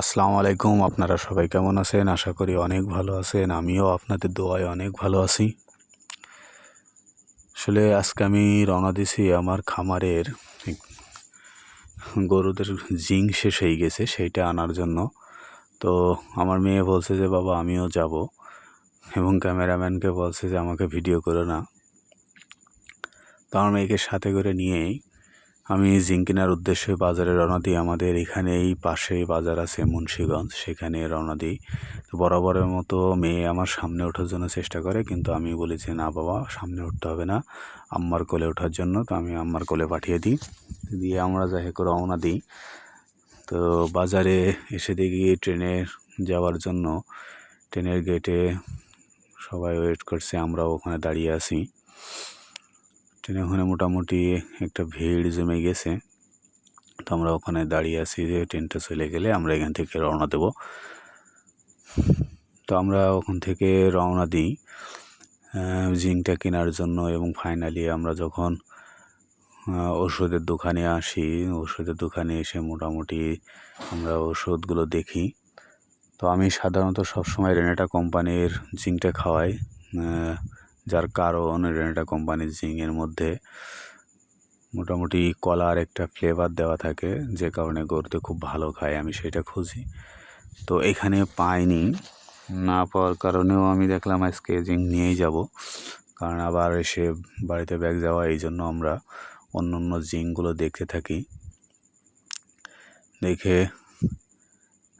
আসসালামু আলাইকুম, আপনারা সবাই কেমন আছেন? আশা করি অনেক ভালো আছেন। আমিও আপনাদের দোয়ায় অনেক ভালো আছি। আসলে আজকে আমি রওনা দিছি আমার খামারের গরুদের জিং শেষ হয়ে গেছে, সেইটা আনার জন্য। তো আমার মেয়ে বলছে যে, বাবা, আমিও যাব। এবং ক্যামেরাম্যানকে বলছে যে, আমাকে ভিডিও করো না। তো আমার মেয়েকে সাথে করে নিয়েই আমি জিং কেনার উদ্দেশ্যে বাজারে রওনা দিই। আমাদের এখানে এই পাশেই বাজার আছে মুন্সীগঞ্জ। সেখানে রওনা দিই। তো বরাবরের মতো মেয়ে আমার সামনে ওঠার জন্য চেষ্টা করে, কিন্তু আমি বলি যে, না বাবা, সামনে উঠতে হবে না। আম্মার কোলে ওঠার জন্য তো আমি আম্মার কোলে পাঠিয়ে দিই। দিয়ে আমরা যাই হোক রওনা দিই। তো বাজারে এসে দেখি ট্রেনে যাওয়ার জন্য ট্রেনের গেটে সবাই ওয়েট করছে, আমরাও ওখানে দাঁড়িয়ে আছি। ট্রেনে ওখানে মোটামুটি একটা ভিড় জমে গেছে। তো আমরা ওখানে দাঁড়িয়ে আছি যে ট্রেনটা চলে গেলে আমরা এখান থেকে রওনা দেব। তো আমরা ওখান থেকে রওনা দিই। জিঙ্কটা কেনার জন্য এবং ফাইনালি আমরা যখন ওষুধের দোকানে আসি, ওষুধের দোকানে এসে মোটামুটি আমরা ওষুধগুলো দেখি। তো আমি সাধারণত সবসময় রেনেটা কোম্পানির জিঙ্কটা খাওয়াই। যার কারণ রেনেটা কোম্পানির জিংয়ের মধ্যে মোটামুটি কলার একটা ফ্লেভার দেওয়া থাকে, যে কারণে গরুতে খুব ভালো খায়, আমি সেটা খুঁজি। তো এখানে পাইনি, না পাওয়ার কারণেও আমি দেখলাম আজকে জিং নিয়েই যাব। কারণ আবার এসে বাড়িতে ব্যাগ যাওয়া, এই জন্য আমরা অন্য অন্য জিংগুলো দেখতে থাকি। দেখে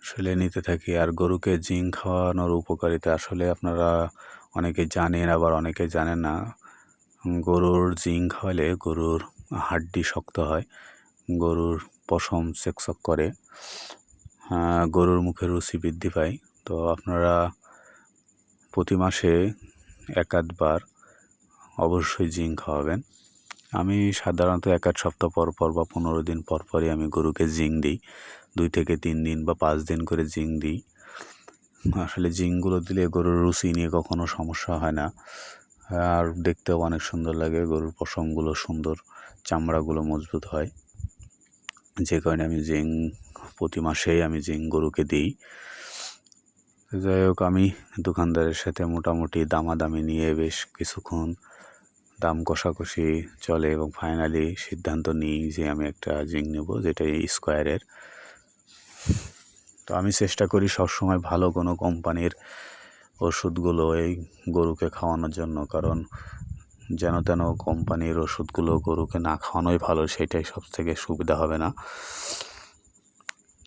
আসলে নিতে থাকি। আর গরুকে জিং খাওয়ানোর উপকারিতা আসলে আপনারা অনেকে জানেন, আবার অনেকে জানেন না। গরুর জিং খাওয়ালে গরুর হাড্ডি শক্ত হয়, গরুর পশম চেকচক করে গরুর মুখে রুচি বৃদ্ধি পায়। তো আপনারা প্রতি মাসে এক আধবার অবশ্যই জিং খাওয়াবেন। আমি সাধারণত এক আধ সপ্তাহ পর পর বা পনেরো দিন পর পরই আমি গরুকে জিং দিই। দুই থেকে তিন দিন বা পাঁচ দিন করে জিং দিই। আসলে জিংগুলো দিলে গরুর রুচি নিয়ে কখনো সমস্যা হয় না। আর দেখতেও অনেক সুন্দর লাগে, গরুর পশমগুলো সুন্দর, চামড়াগুলো মজবুত হয়। যে কারণে আমি জিং, প্রতি মাসেই আমি জিং গরুকে দিই। যাই হোক, আমি দোকানদারের সাথে মোটামুটি দামাদামি নিয়ে বেশ কিছুক্ষণ দাম কষাকষি চলে এবং ফাইনালি সিদ্ধান্ত নিই যে আমি একটা জিং নেব, যেটা স্কোয়ারের তো আমি চেষ্টা করি সবসময় ভালো কোনো কোম্পানির ওষুধগুলো এই গরুকে খাওয়ানোর জন্য, কারণ যেন তেন কোম্পানির ওষুধগুলো গরুকে না খাওয়ানোই ভালো, সেটাই সব থেকে সুবিধা হবে না।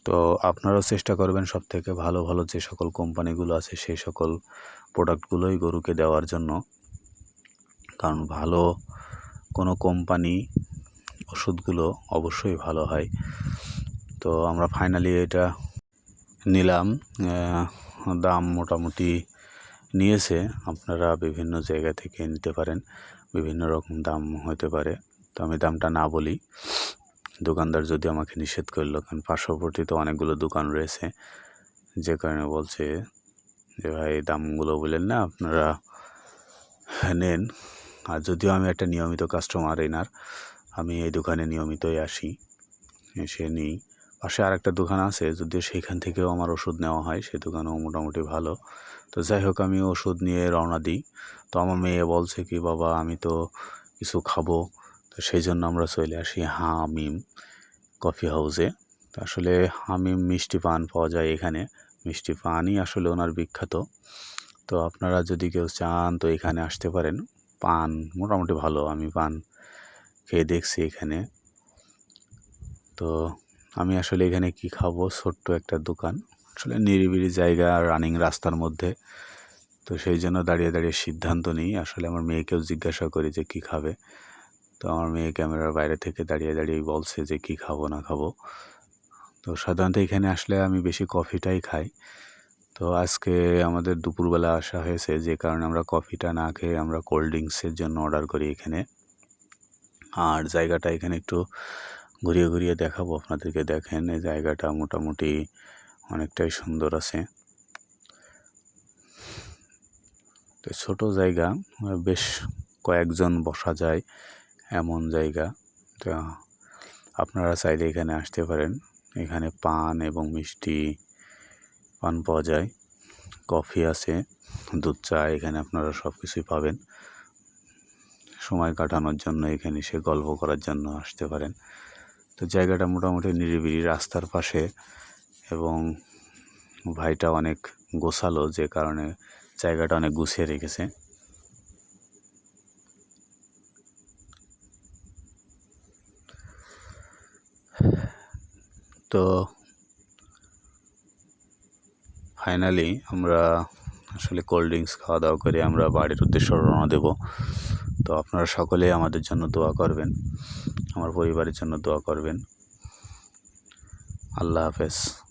তো আপনারাও চেষ্টা করবেন সব থেকে ভালো ভালো যে সকল কোম্পানিগুলো আছে, সেই সকল প্রোডাক্টগুলোই গরুকে দেওয়ার জন্য। কারণ ভালো কোনো কোম্পানি ওষুধগুলো অবশ্যই ভালো হয়। তো আমরা ফাইনালি এটা নিলাম দাম মোটামুটি নিয়েছে। আপনারা বিভিন্ন জায়গা থেকে নিতে পারেন, বিভিন্ন রকম দাম হতে পারে। তো আমি দামটা না বলি। দোকানদার যদি আমাকে নিষেধ করল, কারণ পার্শ্ববর্তী তো অনেকগুলো দোকান রয়েছে, যে কারণে বলছে যে, ভাই, দামগুলো বললেন না, আপনারা নেন। আর যদিও আমি একটা নিয়মিত কাস্টমার এনার আমি এই দোকানে নিয়মিতই আসি, এসে নিই। পাশে আর একটা দোকান আছে, যদিও সেইখান থেকেও আমার ওষুধ নেওয়া হয়, সেই দোকানেও মোটামুটি ভালো। তো যাই হোক, আমি ওষুধ নিয়ে রওনা দিই। তো আমার মেয়ে বলছে কি, বাবা, আমি তো কিছু খাব। তো সেই জন্য আমরা চলে আসি হামিম কফি হাউসে। তো আসলে হামিম মিষ্টি পান পাওয়া যায় এখানে। মিষ্টি পানই আসলে ওনার বিখ্যাত। তো আপনারা যদি কেউ চান তো এখানে আসতে পারেন। পান মোটামুটি ভালো, আমি পান খেয়ে দেখছি এখানে। তো আমি আসলে এখানে কি খাব? ছোট্ট একটা দোকান। আসলে নিরিবিলি জায়গা রানিং রাস্তার মধ্যে। তো সেই জন্য দাঁড়িয়ে দাঁড়িয়ে সিদ্ধান্ত নিই। আসলে আমার মেয়েকেও জিজ্ঞাসা করি যে কী খাবে? তো আমার মেয়ে ক্যামেরার বাইরে থেকে দাঁড়িয়ে দাঁড়িয়ে বলছে যে কী খাব, না খাব। তো সাধারণত এখানে আসলে আমি বেশি কফিটাই খাই। তো আজকে আমাদের দুপুরবেলা আসা হয়েছে। যে কারণে আমরা কফিটা না খেয়ে আমরা কোল্ড ড্রিঙ্কসের জন্য অর্ডার করি এখানে। আর জায়গাটা এখানে একটু ঘুরিয়ে ঘুরিয়ে দেখাবো। আপনাদেরকে দেখেন, এই জায়গাটা মোটামুটি অনেকটাই সুন্দর আছে। তো ছোট জায়গা, বেশ কয়েকজন বসা যায় এমন জায়গা। তো আপনারা চাইলে এখানে আসতে পারেন। এখানে পান এবং মিষ্টি পান পাওয়া যায়। কফি আছে, দুধ চা, এখানে আপনারা সব কিছুই পাবেন। সময় কাটানোর জন্য এখানে এসে গল্প করার জন্য আসতে পারেন। তো জায়গাটা মোটামুটি নিরিবিলি রাস্তার পাশে এবং ভাইটা অনেক গোছালো যে কারণে জায়গাটা অনেক গুছিয়ে রেখেছে। তো ফাইনালি আমরা আসলে কোল্ড ড্রিঙ্কস খাওয়া দাওয়া করে আমরা বাড়ির উদ্দেশ্যে রওনা দেব। তো আপনারা সকলেই আমাদের জন্য দোয়া করবেন আমার পরিবারের জন্য দোয়া করবেন। আল্লাহ হাফেজ।